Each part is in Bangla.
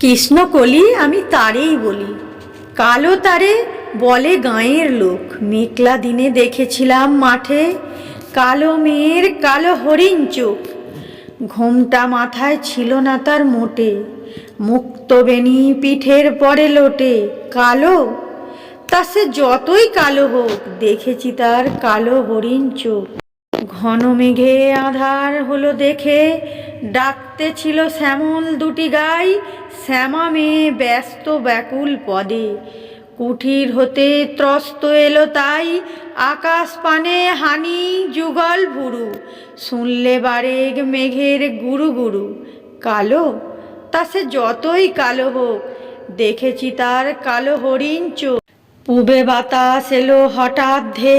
কৃষ্ণকলি আমি তারেই বলি। কালো তারে বলে গাঁয়ের লোক। মেঘলা দিনে দেখেছিলাম মাঠে কালো মেয়ের কালো হরিণ চোখ। ঘোমটা মাথায় ছিল না তার মোটে। মুক্তবেণী পিঠের পরে লোটে। কালো? তা সে যতই কালো হোক, দেখেছি তার কালো হরিণ চোখ। ঘন মেঘে আধার হলো দেখে ডাকতে ছিল শ্যামল দুটি গাই, শ্যামা মেয়ে ব্যস্ত ব্যাকুল পদে। কুঠির হতে ত্রস্ত এলো তাই, আকাশ পানে হানি যুগল ভুরু। শুনলে বারেগ মেঘের গুরু গুরু। কালো? তা সে যতই কালো হোক, দেখেছি তার কালো হরিণ চোখ। পূবে বাতাস এলো হঠাৎ ধে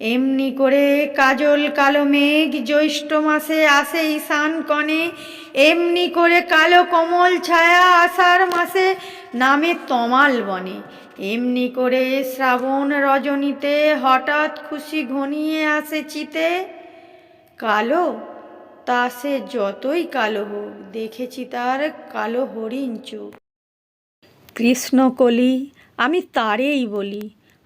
এমনি করে কাজল কালো মেঘ জ্যৈষ্ঠ মাসে আসে ঈশান কণে, এমনি করে কালো কমল ছায়া আষাঢ় মাসে নামে তমাল বনে। এমনি করে শ্রাবণ রজনীতে হঠাৎ খুশি ঘনিয়ে আসে চিতে। কালো? তা সে যতই কালো হোক, দেখেছি তার কালো হরিণ চোখ। কৃষ্ণকলি, আমি তারেই বলি।